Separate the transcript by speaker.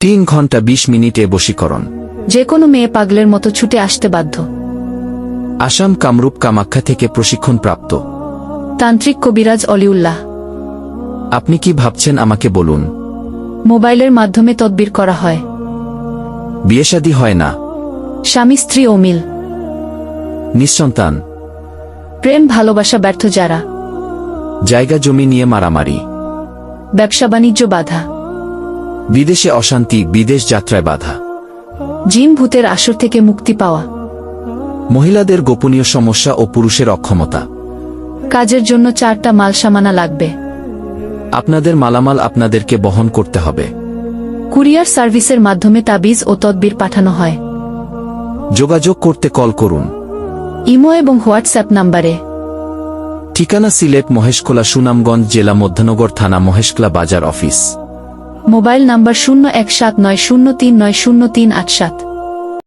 Speaker 1: তিন ঘণ্টা বিশ মিনিটে বশীকরণ।
Speaker 2: যে কোনো মেয়ে পাগলের মতো ছুটে আসতে বাধ্য।
Speaker 1: আসাম কামরূপ কামাখ্যা থেকে প্রশিক্ষণপ্রাপ্ত
Speaker 2: তান্ত্রিক কবিরাজ অলিউল্লাহ।
Speaker 1: আপনি কি ভাবছেন আমাকে বলুন?
Speaker 2: মোবাইলের মাধ্যমে তদবির করা হয়।
Speaker 1: বিয়েশাদী হয় না।
Speaker 2: স্বামী স্ত্রী অমিল
Speaker 1: নিঃসন্তান।
Speaker 2: প্রেম ভালোবাসা ব্যর্থ যারা।
Speaker 1: জায়গা জমি নিয়ে মারামারি।
Speaker 2: ব্যবসা বাণিজ্য বাধা।
Speaker 1: বিদেশে অশান্তি বিদেশ যাত্রায় বাধা।
Speaker 2: জিন ভূতের আসর থেকে মুক্তি পাওয়া।
Speaker 1: মহিলাদের গোপনীয় সমস্যা ও পুরুষের অক্ষমতা।
Speaker 2: কাজের জন্য চারটা মাল সামানা লাগবে।
Speaker 1: আপনাদের মালামাল আপনাদেরকে বহন করতে হবে।
Speaker 2: কুরিয়ার সার্ভিসের মাধ্যমে তাবিজ ও তদবির পাঠানো হয়।
Speaker 1: যোগাযোগ করতে কল করুন।
Speaker 2: ইমো এবং হোয়াটসঅ্যাপ নাম্বারে।
Speaker 1: ঠিকানা সিলেট মহেশখোলা সুনামগঞ্জ জেলা মধ্যনগর থানা মহেশখোলা বাজার অফিস।
Speaker 2: মোবাইল নাম্বার শূন্য এক সাত নয় শূন্য তিন নয় শূন্য তিন আট সাত।